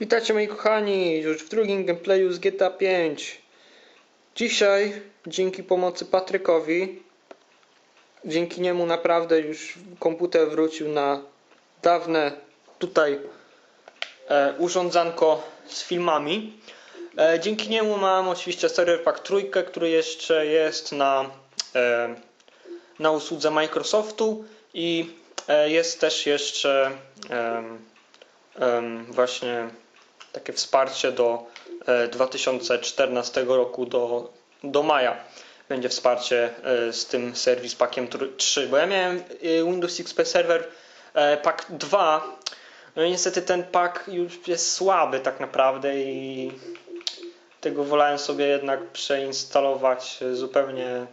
Witajcie moi kochani, już w drugim gameplayu z GTA 5. Dzisiaj, dzięki pomocy Patrykowi, dzięki niemu naprawdę już komputer wrócił na dawne tutaj e, urządzanko z filmami. E, dzięki niemu mam oczywiście serwer Pack trójkę, który jeszcze jest na, e, na usłudze Microsoftu i e, jest też jeszcze em, właśnie takie wsparcie do e, 2014 roku do, do maja. Będzie wsparcie e, z tym serwis packiem 3, bo ja miałem e, Windows XP Server e, pack 2. No i niestety ten pack już jest słaby tak naprawdę i tego wolałem sobie jednak przeinstalować zupełnie e,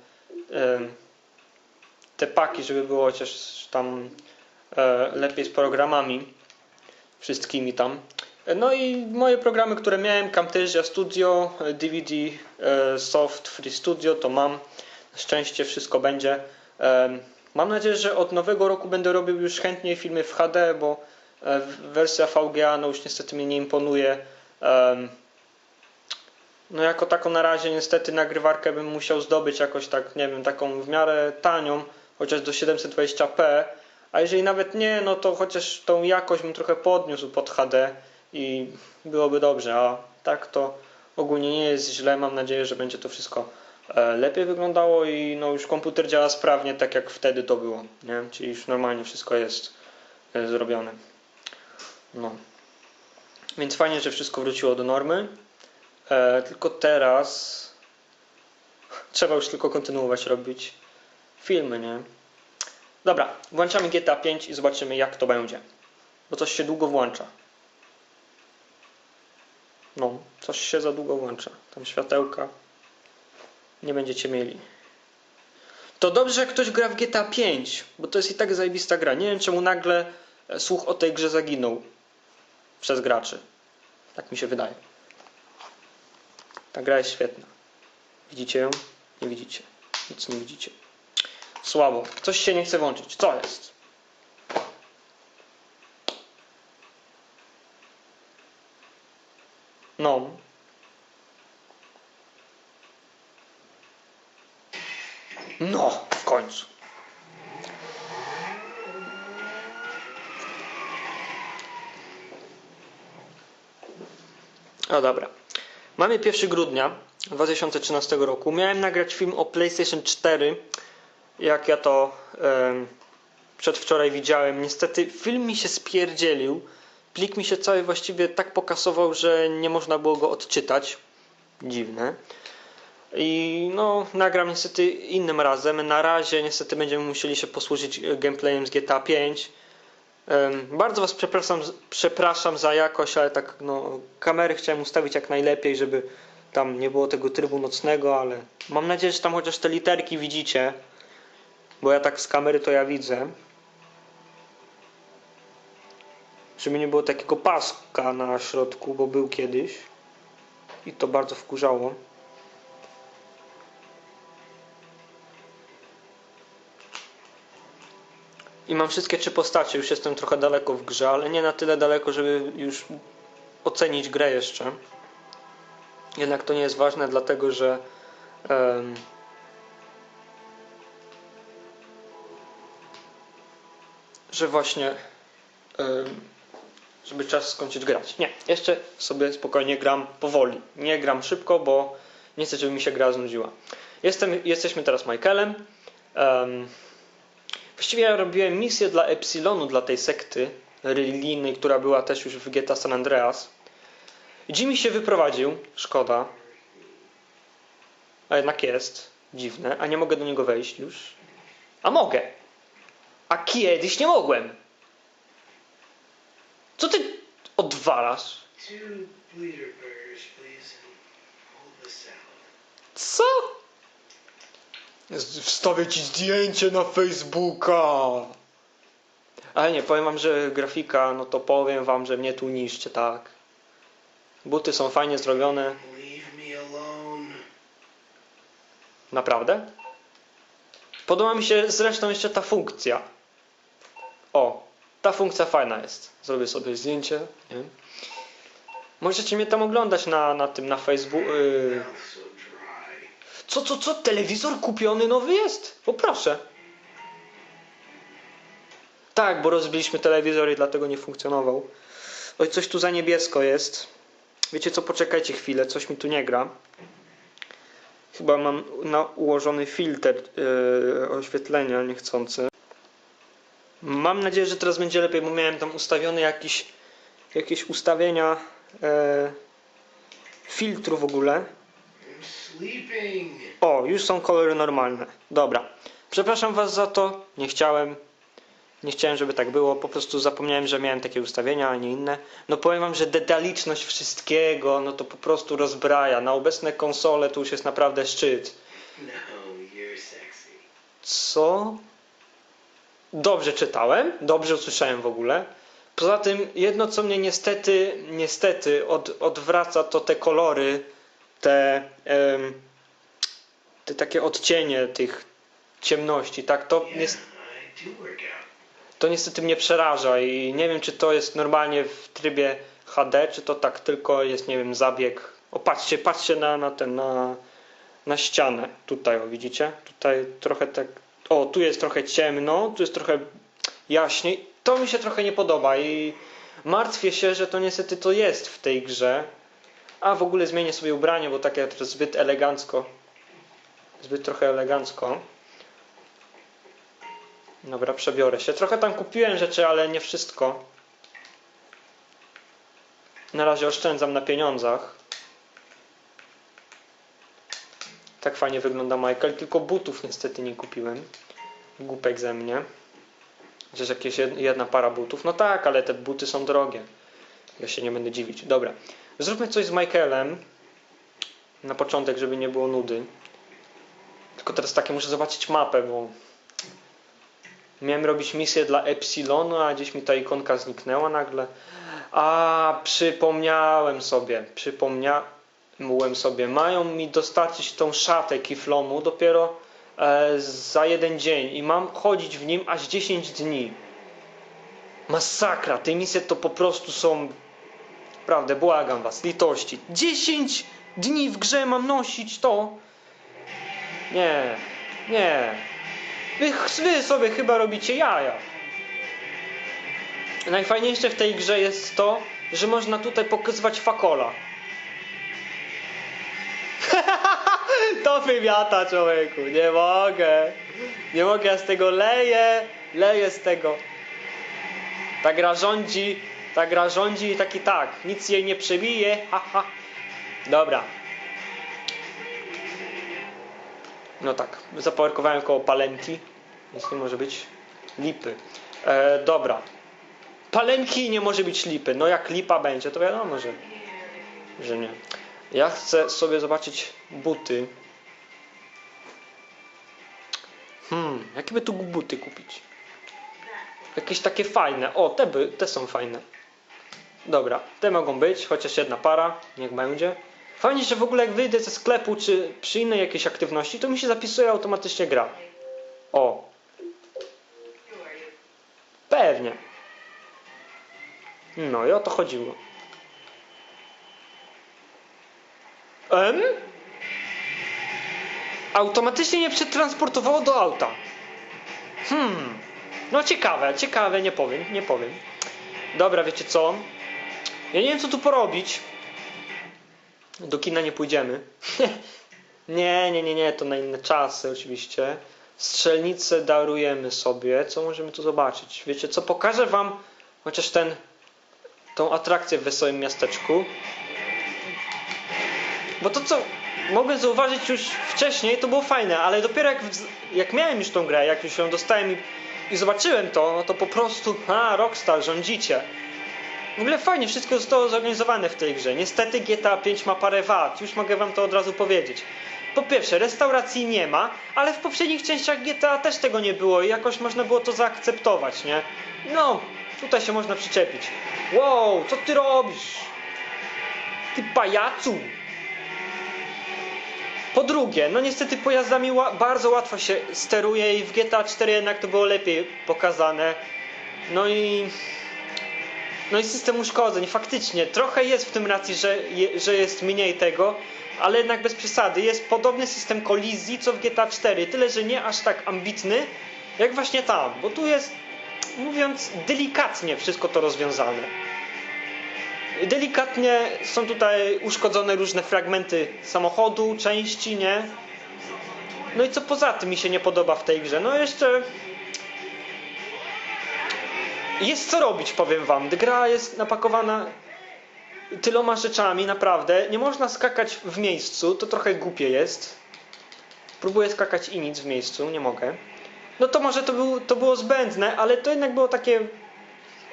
te paki, żeby było chociaż tam e, lepiej z programami wszystkimi tam. No i moje programy, które miałem, Camtasia Studio, DVD, e, Soft, Free Studio, to mam. Szczęście wszystko będzie. Mam nadzieję, że od nowego roku będę robił już chętniej filmy w HD, bo e, wersja VGA no już niestety mnie nie imponuje. No jako taką na razie niestety nagrywarkę bym musiał zdobyć jakoś tak, nie wiem, taką w miarę tanią, chociaż do 720p. A jeżeli nawet nie, no to chociaż tą jakość bym trochę podniósł pod HD i byłoby dobrze, a tak to ogólnie nie jest źle. Mam nadzieję, że będzie to wszystko e, lepiej wyglądało i no już komputer działa sprawnie, tak jak wtedy to było, nie? Czyli już normalnie wszystko jest e, zrobione. No. Więc fajnie, że wszystko wróciło do normy. E, tylko teraz trzeba już tylko kontynuować robić filmy, nie? Dobra, włączamy GTA 5 i zobaczymy jak to będzie. Bo coś się długo włącza. No, coś się za długo włącza. Tam światełka. Nie będziecie mieli. To dobrze, że ktoś gra w GTA 5, bo to jest i tak zajebista gra. Nie wiem czemu nagle e, słuch o tej grze zaginął przez graczy. Tak mi się wydaje. Ta gra jest świetna. Widzicie ją? Nie widzicie. Nic nie widzicie. Słabo. Coś się nie chce włączyć. Co jest? No. No, w końcu. O dobra. Mamy 1 grudnia 2013 roku. Miałem nagrać film o PlayStation 4 jak ja to em, przedwczoraj widziałem. Niestety film mi się spierdzielił. Plik mi się cały właściwie tak pokasował, że nie można było go odczytać. Dziwne. I no, nagram niestety innym razem. Na razie niestety będziemy musieli się posłużyć e, gameplayem z GTA 5. Em, Bardzo Was przepraszam, przepraszam za jakość, ale tak no, kamery chciałem ustawić jak najlepiej, żeby tam nie było tego trybu nocnego, ale mam nadzieję, że tam chociaż te literki widzicie. Bo ja tak z kamery to ja widzę. Żeby nie było takiego paska na środku, bo był kiedyś. I to bardzo wkurzało. I mam wszystkie trzy postacie. Już jestem trochę daleko w grze, ale nie na tyle daleko, żeby już ocenić grę jeszcze. Jednak to nie jest ważne, dlatego że. em, że właśnie em, żeby czas skończyć grać. Nie, jeszcze sobie spokojnie gram powoli. Nie gram szybko, bo nie chcę, żeby mi się gra znudziła. Jestem, jesteśmy teraz Michaelem. Em, właściwie ja robiłem misję dla Epsilonu, dla tej sekty religijnej, która była też już w GTA San Andreas. Jimmy się wyprowadził, szkoda. A jednak jest. Dziwne. A nie mogę do niego wejść już. A mogę. A kiedyś nie mogłem. Co ty odwalasz? Co? Wstawię ci zdjęcie na Facebooka. Ale nie, powiem wam, że grafika, no to powiem wam, że mnie tu niszczy, tak. Buty są fajnie zrobione. Naprawdę? Podoba mi się zresztą jeszcze ta funkcja. O, ta funkcja fajna jest. Zrobię sobie zdjęcie. Nie? Możecie mnie tam oglądać na, na tym, na Facebooku. Yy. Co, co, co? Telewizor kupiony nowy jest? O proszę. Tak, bo rozbiliśmy telewizor i dlatego nie funkcjonował. Oj, coś tu za niebiesko jest. Wiecie co, poczekajcie chwilę, coś mi tu nie gra. Chyba mam na ułożony filtr yy, oświetlenia niechcący. Mam nadzieję, że teraz będzie lepiej, bo miałem tam ustawione jakiś, jakieś ustawienia yy, filtru w ogóle. O, już są kolory normalne. Dobra. Przepraszam Was za to. Nie chciałem. Nie chciałem, żeby tak było. Po prostu zapomniałem, że miałem takie ustawienia, a nie inne. No powiem Wam, że detaliczność wszystkiego, no to po prostu rozbraja. Na obecne konsole to już jest naprawdę szczyt. No. Co? Dobrze czytałem, dobrze usłyszałem w ogóle. Poza tym, jedno co mnie niestety, niestety od, odwraca, to te kolory, te, em, te takie odcienie tych ciemności, tak? To, Yeah, nies- I do work out. to niestety mnie przeraża i nie wiem, czy to jest normalnie w trybie HD, czy to tak tylko jest, nie wiem, zabieg. O, patrzcie, patrzcie na, na ten, na, na ścianę. Tutaj, o, widzicie? Tutaj trochę tak, o, tu jest trochę ciemno, tu jest trochę jaśniej. To mi się trochę nie podoba i martwię się, że to niestety to jest w tej grze. A w ogóle zmienię sobie ubranie, bo takie to zbyt elegancko. Zbyt trochę elegancko. Dobra, przebiorę się. Trochę tam kupiłem rzeczy, ale nie wszystko. Na razie oszczędzam na pieniądzach. Tak fajnie wygląda Michael, tylko butów niestety nie kupiłem. Głupek ze mnie. Chociaż jakieś jed- jedna para butów. No tak, ale te buty są drogie. Ja się nie będę dziwić. Dobra. Zróbmy coś z Michaelem. Na początek, żeby nie było nudy. Tylko teraz takie muszę zobaczyć mapę, bo Miałem robić misję dla Epsilonu, a gdzieś mi ta ikonka zniknęła nagle. A, przypomniałem sobie, przypomniałem sobie. Mają mi dostarczyć tą szatę kiflomu dopiero e, za jeden dzień i mam chodzić w nim aż 10 dni. Masakra, te misje to po prostu są... Prawdę, błagam was, litości. 10 dni w grze mam nosić to? Nie, nie. Wy, wy sobie chyba robicie jaja. Najfajniejsze w tej grze jest to, że można tutaj pokazywać fakola. To wymiata człowieku, nie mogę. Nie mogę, ja z tego leję, leję z tego. Ta gra rządzi, ta gra rządzi i taki tak, nic jej nie przebije, haha. Dobra. No tak, zaparkowałem koło palenki, więc nie może być lipy. E, dobra. Palenki nie może być lipy. No jak lipa będzie, to wiadomo, że, że nie. Ja chcę sobie zobaczyć buty. Hmm, jakie by tu buty kupić? Jakieś takie fajne. O, te, by, te są fajne. Dobra, te mogą być, chociaż jedna para, niech będzie. Fajnie, że w ogóle jak wyjdę ze sklepu czy przy innej jakiejś aktywności, to mi się zapisuje automatycznie gra. O. Pewnie. No i o to chodziło. Em? Automatycznie mnie przetransportowało do auta. Hmm. No ciekawe, ciekawe, nie powiem, nie powiem. Dobra, wiecie co? Ja nie wiem co tu porobić. Do kina nie pójdziemy. nie, nie, nie, nie, to na inne czasy oczywiście. Strzelnicę darujemy sobie. Co możemy tu zobaczyć? Wiecie co? Pokażę wam chociaż ten tą atrakcję w Wesołym Miasteczku. Bo to co mogłem zauważyć już wcześniej, to było fajne, ale dopiero jak, jak miałem już tą grę, jak już ją dostałem i, i zobaczyłem to, no to po prostu, a Rockstar, rządzicie. W ogóle fajnie, wszystko zostało zorganizowane w tej grze. Niestety GTA 5 ma parę wad, już mogę wam to od razu powiedzieć. Po pierwsze, restauracji nie ma, ale w poprzednich częściach GTA też tego nie było i jakoś można było to zaakceptować, nie? No, tutaj się można przyczepić. Wow, co ty robisz? Ty pajacu! Po drugie, no niestety pojazdami bardzo łatwo się steruje i w GTA 4 jednak to było lepiej pokazane. No i No i system uszkodzeń, faktycznie, trochę jest w tym racji, że, że jest mniej tego, ale jednak bez przesady. Jest podobny system kolizji co w GTA 4, tyle że nie aż tak ambitny, jak właśnie tam, bo tu jest, mówiąc delikatnie, wszystko to rozwiązane. Delikatnie są tutaj uszkodzone różne fragmenty samochodu, części, nie? No i co poza tym mi się nie podoba w tej grze? No jeszcze jest co robić, powiem wam. Gra jest napakowana tyloma rzeczami, naprawdę. Nie można skakać w miejscu, to trochę głupie jest. Próbuję skakać i nic w miejscu, nie mogę. No to może to, był, to było zbędne, ale to jednak było takie,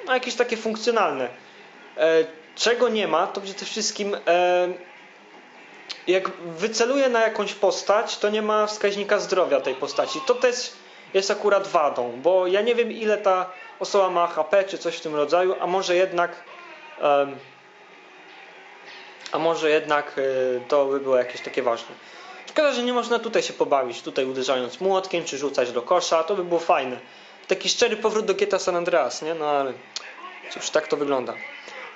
no jakieś takie funkcjonalne. E, czego nie ma, to przede wszystkim e, jak wyceluję na jakąś postać, to nie ma wskaźnika zdrowia tej postaci. To też jest akurat wadą, bo ja nie wiem ile ta osoba ma HP czy coś w tym rodzaju, a może jednak em, a może jednak y, to by było jakieś takie ważne. Szkoda, że nie można tutaj się pobawić, tutaj uderzając młotkiem czy rzucać do kosza, to by było fajne. Taki szczery powrót do GTA San Andreas, nie? No ale cóż, tak to wygląda.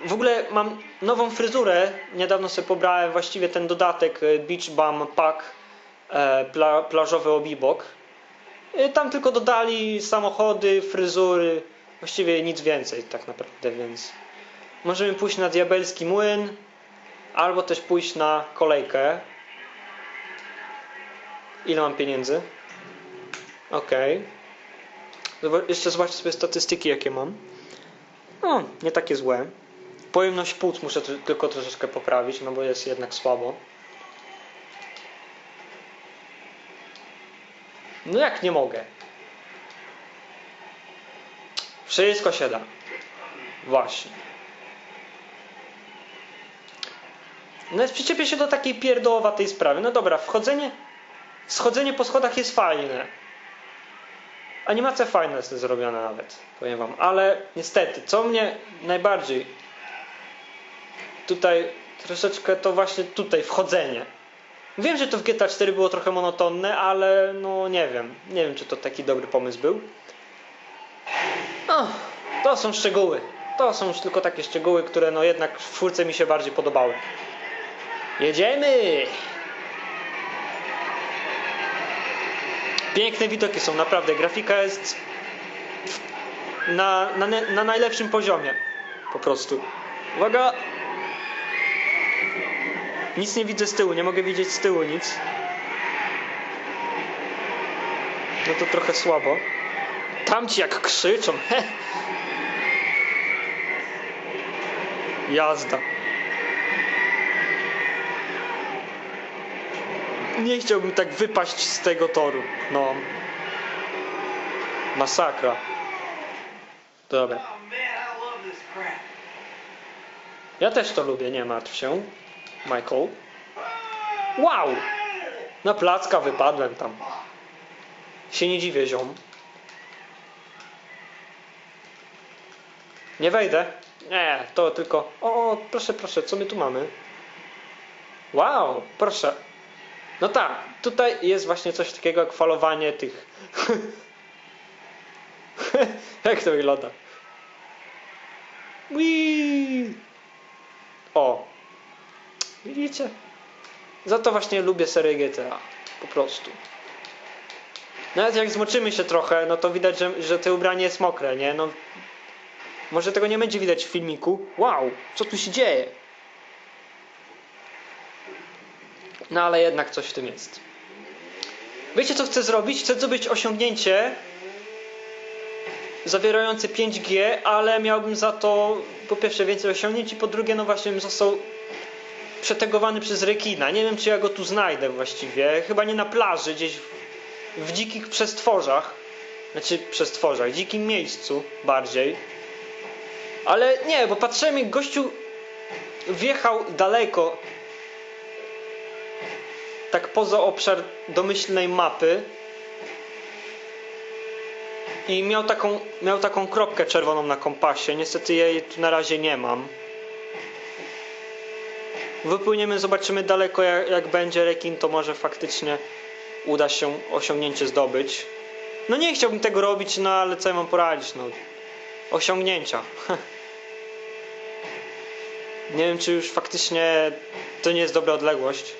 W ogóle mam nową fryzurę. Niedawno sobie pobrałem właściwie ten dodatek e, Beach Bum Pack e, pla, plażowy obibok. E, Tam tylko dodali samochody, fryzury, właściwie nic więcej tak naprawdę, więc możemy pójść na diabelski młyn albo też pójść na kolejkę. Ile mam pieniędzy? Okay. Jeszcze zobaczcie sobie statystyki jakie mam. No, nie takie złe. Pojemność płuc muszę tylko troszeczkę poprawić, no bo jest jednak słabo. No jak nie mogę? Wszystko się da. Właśnie. No jest przyczepię się do takiej pierdołowatej sprawy. No dobra, wchodzenie, schodzenie po schodach jest fajne. Animacja fajna jest zrobiona nawet, powiem wam. Ale niestety, co mnie najbardziej tutaj troszeczkę to właśnie tutaj wchodzenie. Wiem, że to w GTA 4 było trochę monotonne, ale no nie wiem. Nie wiem, czy to taki dobry pomysł był. No, to są szczegóły. To są już tylko takie szczegóły, które no jednak w czwórce mi się bardziej podobały. Jedziemy! Piękne widoki są, naprawdę. Grafika jest na, na, na najlepszym poziomie. Po prostu. Uwaga! Nic nie widzę z tyłu, nie mogę widzieć z tyłu nic. No to trochę słabo. Tamci jak krzyczą. He. Jazda. Nie chciałbym tak wypaść z tego toru. No. Masakra. Dobra. Oh. Ja też to lubię, nie martw się. Michael. Wow! Na placka wypadłem tam. Się nie dziwię, ziom. Nie wejdę. Nie, to tylko... O, proszę, proszę, co my tu mamy? Wow, proszę. No tak, tutaj jest właśnie coś takiego jak falowanie tych... jak to wygląda? Whee! Widzicie? Za to właśnie lubię serię GTA. Po prostu. Nawet jak zmoczymy się trochę, no to widać, że, że to ubranie jest mokre, nie? No. Może tego nie będzie widać w filmiku. Wow, co tu się dzieje? No ale jednak coś w tym jest. Wiecie co chcę zrobić? Chcę zrobić osiągnięcie zawierające 5G, ale miałbym za to po pierwsze więcej osiągnięć i po drugie no właśnie bym został przetegowany przez rekina. Nie wiem czy ja go tu znajdę właściwie. Chyba nie na plaży, gdzieś w, w dzikich przestworzach. Znaczy przestworzach, dzikim miejscu bardziej. Ale nie, bo patrzyłem jak gościu wjechał daleko tak poza obszar domyślnej mapy i miał taką, miał taką kropkę czerwoną na kompasie. Niestety jej tu na razie nie mam. Wypłyniemy, zobaczymy daleko jak, jak będzie rekin, to może faktycznie uda się osiągnięcie zdobyć. No nie chciałbym tego robić, no ale co ja mam poradzić, no. Osiągnięcia. Nie wiem, czy już faktycznie to nie jest dobra odległość.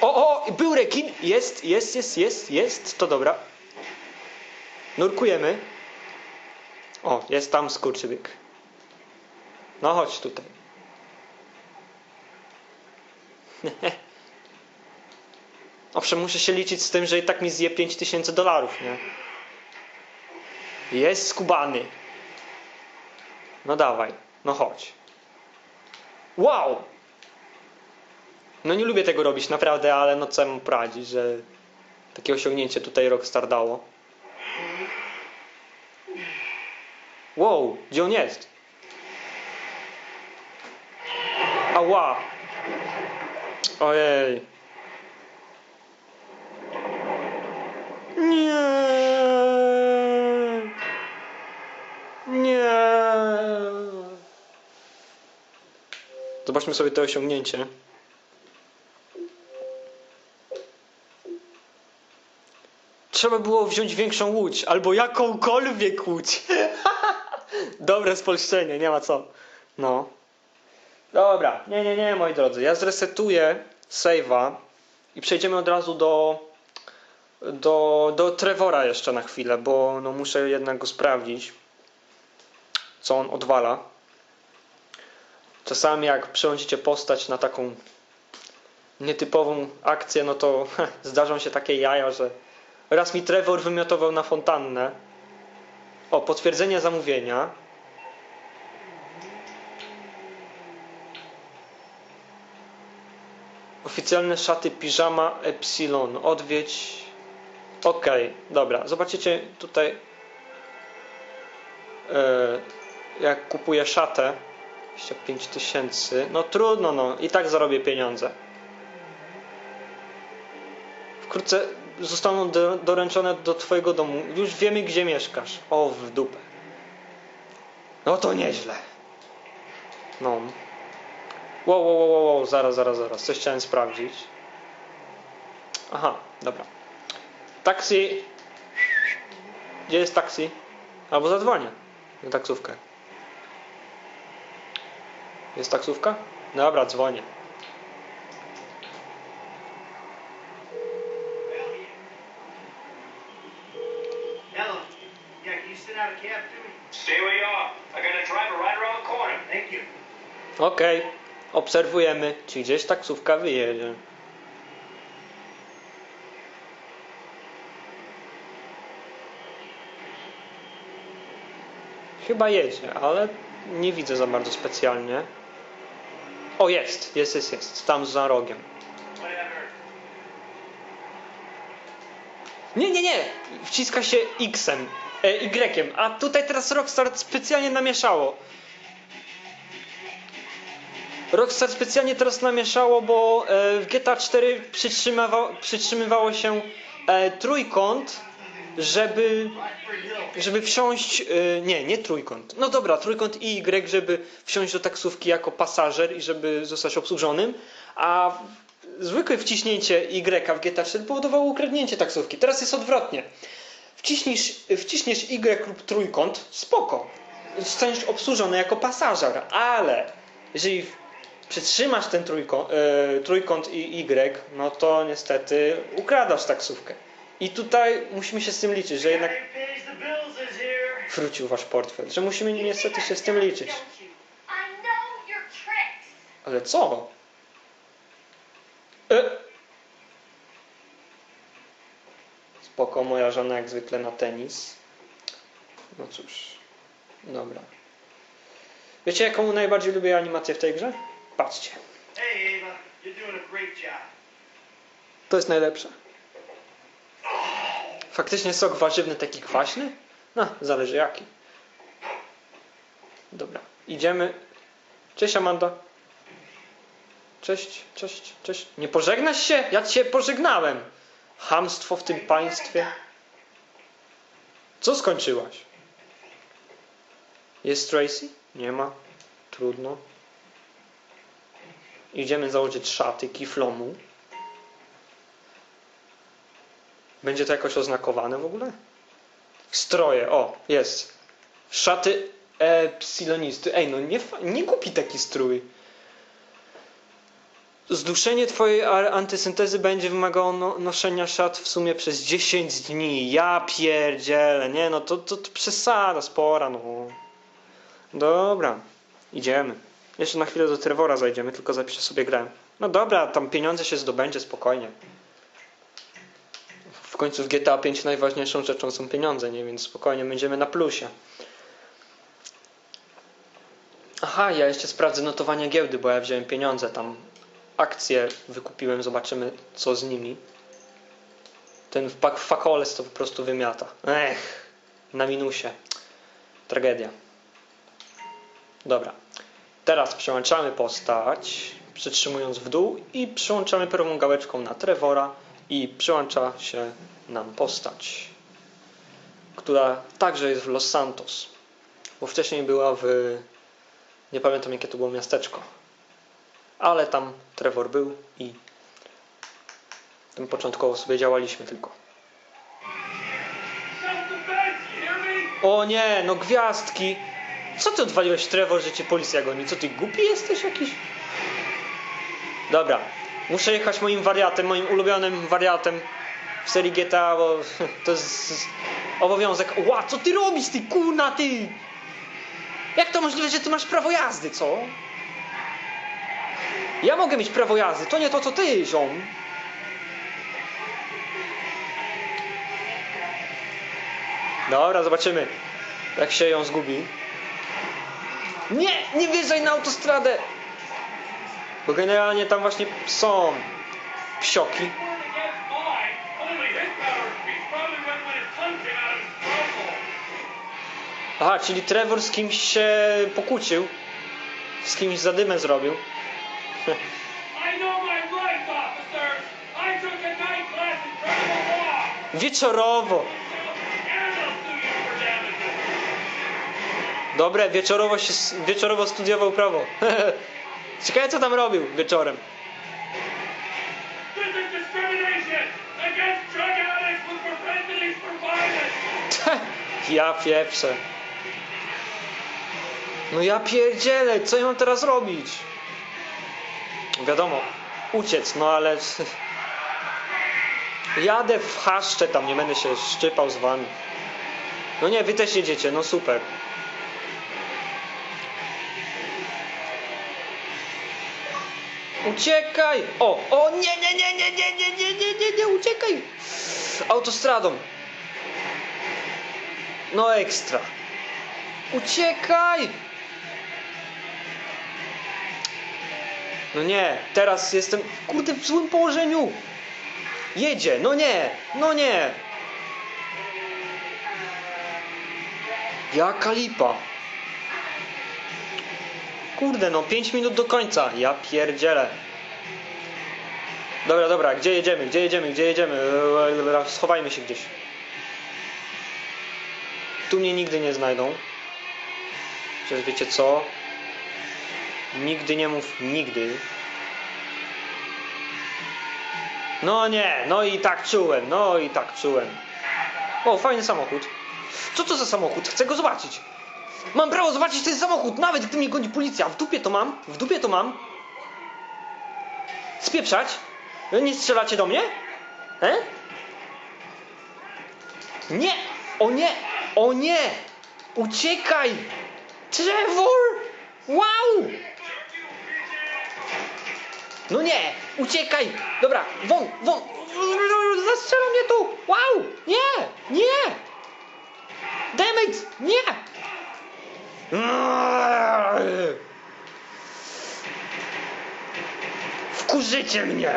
O, o, był rekin! Jest, jest, jest, jest, jest, to dobra. Nurkujemy. O, jest tam skurczybyk. No chodź tutaj. Owszem, muszę się liczyć z tym, że i tak mi zje 5000 dolarów, nie? Jest skubany. No dawaj, no chodź. Wow! No nie lubię tego robić, naprawdę, ale no co mam poradzić, że takie osiągnięcie tutaj Rockstar dało. Wow, gdzie on jest? Ała! Ojej. Nie. Nie. Zobaczmy sobie to osiągnięcie. Trzeba było wziąć większą łódź, albo jakąkolwiek łódź. Dobre spolszczenie, nie ma co. No. Dobra, nie, nie, nie, moi drodzy. Ja zresetuję save'a i przejdziemy od razu do, do, do Trevora jeszcze na chwilę, bo no muszę jednak go sprawdzić, co on odwala. Czasami jak przełączycie postać na taką nietypową akcję, no to zdarzą się takie jaja, że raz mi Trevor wymiotował na fontannę. O, potwierdzenie zamówienia. Oficjalne szaty piżama Epsilon. Odwiedź. Okej, dobra. Zobaczycie tutaj. e, jak kupuję szatę. 25 tysięcy. No trudno, no. I tak zarobię pieniądze. Wkrótce zostaną do, doręczone do twojego domu. Już wiemy, gdzie mieszkasz. O, w dupę. No to nieźle. No. Wow, wow, wow, wow, zaraz, zaraz, zaraz. Coś chciałem sprawdzić. Aha, dobra. Taksi. Gdzie jest taksi? Albo zadzwonię na taksówkę. Jest taksówka? Dobra, dzwonię. Hello. Yeah, Obserwujemy, czy gdzieś taksówka wyjedzie. Chyba jedzie, ale nie widzę za bardzo specjalnie. O, jest, jest, jest, jest. Tam za rogiem. Nie, nie, nie! Wciska się X-em, e, Y-em, a tutaj teraz Rockstar specjalnie namieszało. Rockstar specjalnie teraz namieszało, bo e, w GTA 4 przytrzymywało, przytrzymywało się e, trójkąt, żeby, żeby wsiąść, e, nie, nie trójkąt, no dobra, trójkąt i Y, żeby wsiąść do taksówki jako pasażer i żeby zostać obsłużonym, a zwykłe wciśnięcie Y w GTA 4 powodowało ukradnięcie taksówki. Teraz jest odwrotnie. Wciśniesz, wciśniesz Y lub trójkąt, spoko. Zostaniesz obsłużony jako pasażer, ale jeżeli przytrzymasz ten trójkąt, e, trójkąt i Y, no to niestety ukradasz taksówkę. I tutaj musimy się z tym liczyć, że jednak wrócił wasz portfel, że musimy niestety się z tym liczyć. Ale co? E? Spoko, moja żona jak zwykle na tenis. No cóż, dobra. Wiecie jaką najbardziej lubię animację w tej grze? Patrzcie, to jest najlepsze. Faktycznie sok warzywny taki kwaśny? No, zależy jaki. Dobra, idziemy. Cześć Amanda. Cześć, cześć, cześć. Nie pożegnasz się? Ja cię pożegnałem. Hamstwo w tym państwie. Co skończyłaś? Jest Tracy? Nie ma. Trudno. Idziemy założyć szaty kiflomu. Będzie to jakoś oznakowane w ogóle? Stroje, o, jest. Szaty Epsilonisty. Ej, no nie, nie kupi taki strój. Zduszenie twojej antysyntezy będzie wymagało no, noszenia szat w sumie przez 10 dni. Ja pierdzielę, nie no to, to, to przesada spora, no. Dobra, idziemy. Jeszcze na chwilę do Trevora zajdziemy, tylko zapiszę sobie grę. No dobra, tam pieniądze się zdobędzie spokojnie. W końcu w GTA 5 najważniejszą rzeczą są pieniądze, nie? Więc spokojnie będziemy na plusie. Aha, ja jeszcze sprawdzę notowania giełdy, bo ja wziąłem pieniądze tam. Akcje wykupiłem, zobaczymy co z nimi. Ten fakoles to po prostu wymiata. Ech, na minusie. Tragedia. Dobra. Teraz przełączamy postać, przytrzymując w dół i przełączamy prawą gałeczką na Trevora i przełącza się nam postać, która także jest w Los Santos, bo wcześniej była w nie pamiętam jakie to było miasteczko, ale tam Trevor był i tam początkowo sobie działaliśmy tylko. O nie, no gwiazdki! Co ty odwaliłeś Trevor, że cię policja goni? Co ty głupi jesteś jakiś? Dobra, muszę jechać moim wariatem, moim ulubionym wariatem w serii GTA, bo to jest obowiązek. Ła, co ty robisz, ty kurna, ty? Jak to możliwe, że ty masz prawo jazdy, co? Ja mogę mieć prawo jazdy, to nie to, co ty, ziom. Dobra, zobaczymy, jak się ją zgubi. Nie, nie wjeżdżaj na autostradę! Bo generalnie tam właśnie są psioki. Aha, czyli Trevor z kimś się pokłócił. Z kimś zadymę zrobił. Wieczorowo. Dobre, wieczorowo, się, wieczorowo studiował prawo. Ciekawe co tam robił wieczorem. Ja pieprzę. No ja pierdzielę, co ja mam teraz robić? Wiadomo, uciec, no ale... Jadę w chaszcze tam, nie będę się szczypał z wami. No nie, wy też jedziecie, no super. Uciekaj! O, o nie, nie, nie, nie, nie, nie, nie, nie, nie, nie, uciekaj! Autostradą. No ekstra. Uciekaj! No nie, teraz jestem kurde w złym położeniu. Jedzie, no nie, no nie. Jaka lipa. Kurde, no 5 minut do końca. Ja pierdzielę. Dobra, dobra, gdzie jedziemy, gdzie jedziemy, gdzie jedziemy? Schowajmy się gdzieś. Tu mnie nigdy nie znajdą. Przecież wiecie co? Nigdy nie mów nigdy. No nie, no i tak czułem, no i tak czułem. O, fajny samochód. Co to za samochód? Chcę go zobaczyć. Mam prawo zobaczyć ten samochód, nawet gdy mnie goni policja. W dupie to mam, w dupie to mam. Spieprzać? Nie strzelacie do mnie? E? Nie! O nie! O nie! Uciekaj! Trevor! Wow! No nie! Uciekaj! Dobra, won, won! Zastrzela mnie tu! Wow! Nie! Nie! Damn it! Nie! Wkurzycie mnie!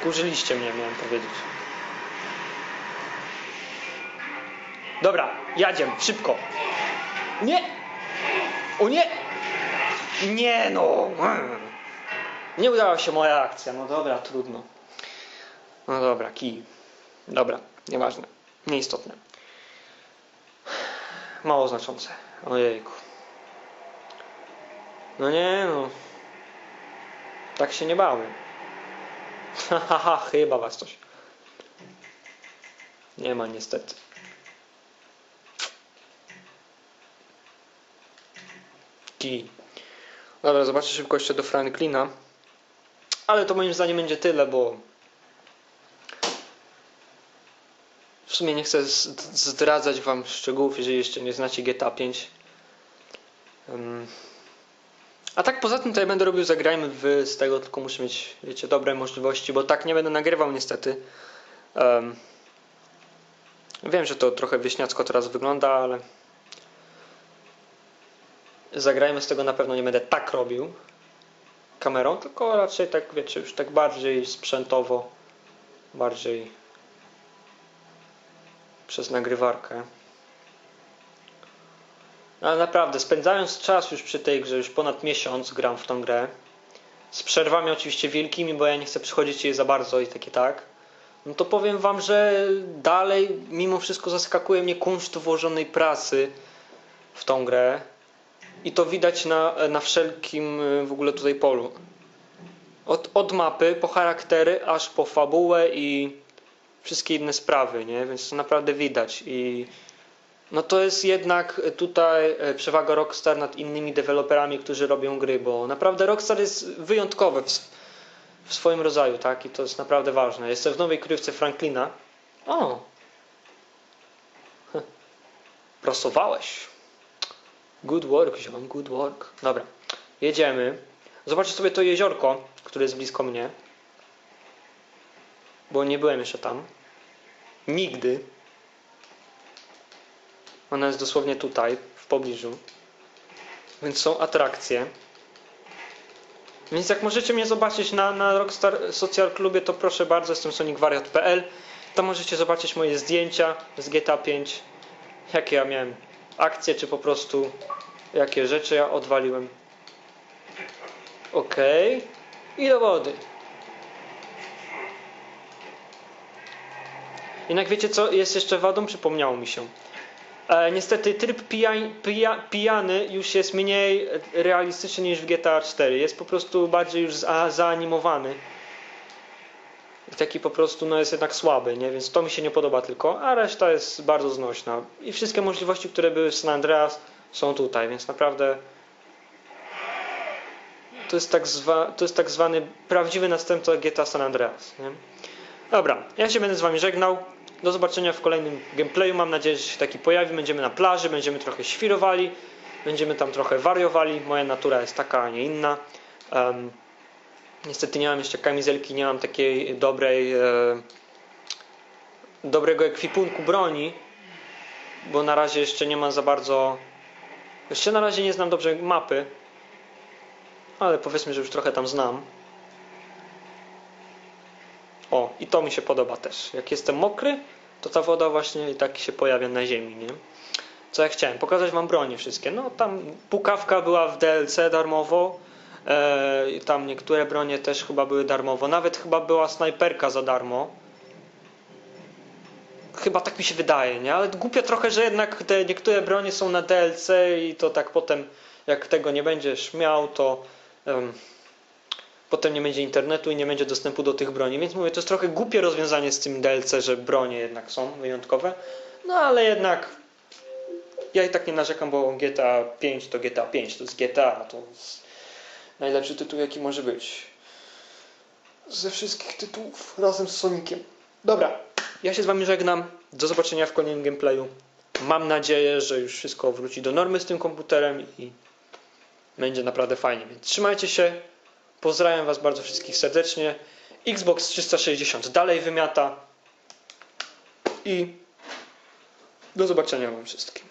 Wkurzyliście mnie, miałem powiedzieć. Dobra, jadziem, szybko. Nie! O nie! Nie no! Nie udała się moja akcja. No dobra, trudno. No dobra, kij. Dobra, nieważne. Nieistotne. Mało znaczące. Ojejku. No nie no. Tak się nie bałem. Haha, chyba was coś. Nie ma niestety. Kij. Dobra, zobaczę szybko jeszcze do Franklina. Ale to moim zdaniem będzie tyle, bo w sumie nie chcę zdradzać wam szczegółów, jeżeli jeszcze nie znacie GTA 5. Ym. A tak poza tym ja będę robił zagrajmy w z tego, tylko muszę mieć, wiecie, dobre możliwości, bo tak nie będę nagrywał niestety. Ym. Wiem, że to trochę wieśniacko teraz wygląda, ale zagrajmy z tego na pewno nie będę tak robił kamerą, tylko raczej tak, wiecie, już tak bardziej sprzętowo, bardziej przez nagrywarkę. Ale naprawdę, spędzając czas już przy tej grze, już ponad miesiąc gram w tą grę, z przerwami oczywiście wielkimi, bo ja nie chcę przychodzić jej za bardzo i takie tak, no to powiem wam, że dalej mimo wszystko zaskakuje mnie kunszt włożonej pracy w tą grę. I to widać na, na wszelkim y, w ogóle tutaj polu. Od, od mapy po charaktery, aż po fabułę i wszystkie inne sprawy, nie? Więc to naprawdę widać. I no to jest jednak tutaj e, przewaga Rockstar nad innymi deweloperami, którzy robią gry, bo naprawdę Rockstar jest wyjątkowy w, w swoim rodzaju, tak? I to jest naprawdę ważne. Jestem w nowej krywce Franklina. O! Heh. Prosowałeś. Good work, ziom, good work. Dobra, jedziemy. Zobaczcie sobie to jeziorko, które jest blisko mnie. Bo nie byłem jeszcze tam. Nigdy. Ona jest dosłownie tutaj, w pobliżu. Więc są atrakcje. Więc jak możecie mnie zobaczyć na, na Rockstar Social Clubie, to proszę bardzo, jestem sonicwariat.pl. Tam możecie zobaczyć moje zdjęcia z GTA 5. Jakie ja miałem akcje, czy po prostu jakie rzeczy ja odwaliłem. Ok. I do wody. Jednak wiecie co jest jeszcze wadą? Przypomniało mi się. E, niestety tryb pija, pija, pijany już jest mniej realistyczny niż w GTA 4. Jest po prostu bardziej już za, zaanimowany. I taki po prostu no, jest jednak słaby, nie? więc to mi się nie podoba tylko, a reszta jest bardzo znośna. I wszystkie możliwości, które były w San Andreas są tutaj, więc naprawdę to jest tak, zwa, to jest tak zwany prawdziwy następca GTA San Andreas. Nie? Dobra, ja się będę z Wami żegnał. Do zobaczenia w kolejnym gameplayu. Mam nadzieję, że się taki pojawi. Będziemy na plaży, będziemy trochę świrowali, będziemy tam trochę wariowali. Moja natura jest taka, a nie inna. Em, niestety nie mam jeszcze kamizelki, nie mam takiej dobrej, e, dobrego ekwipunku broni, bo na razie jeszcze nie mam za bardzo. Jeszcze na razie nie znam dobrze mapy, ale powiedzmy, że już trochę tam znam. O, i to mi się podoba też. Jak jestem mokry, to ta woda właśnie tak się pojawia na ziemi, nie? Co ja chciałem? Pokazać wam broni wszystkie. No tam pukawka była w DLC darmowo. E, i tam niektóre bronie też chyba były darmowo. Nawet chyba była snajperka za darmo. Chyba tak mi się wydaje, nie? Ale głupio trochę, że jednak te niektóre bronie są na DLC i to tak potem, jak tego nie będziesz miał, to em, potem nie będzie internetu i nie będzie dostępu do tych broni. Więc mówię, to jest trochę głupie rozwiązanie z tym DLC, że bronie jednak są wyjątkowe. No ale jednak ja i tak nie narzekam, bo GTA 5 to GTA 5, to jest GTA, to jest najlepszy tytuł jaki może być. Ze wszystkich tytułów razem z Soniciem. Dobra, ja się z wami żegnam. Do zobaczenia w kolejnym gameplayu. Mam nadzieję, że już wszystko wróci do normy z tym komputerem i będzie naprawdę fajnie. Więc trzymajcie się. Pozdrawiam Was bardzo wszystkich serdecznie. Xbox 360 dalej wymiata. I do zobaczenia Wam wszystkim.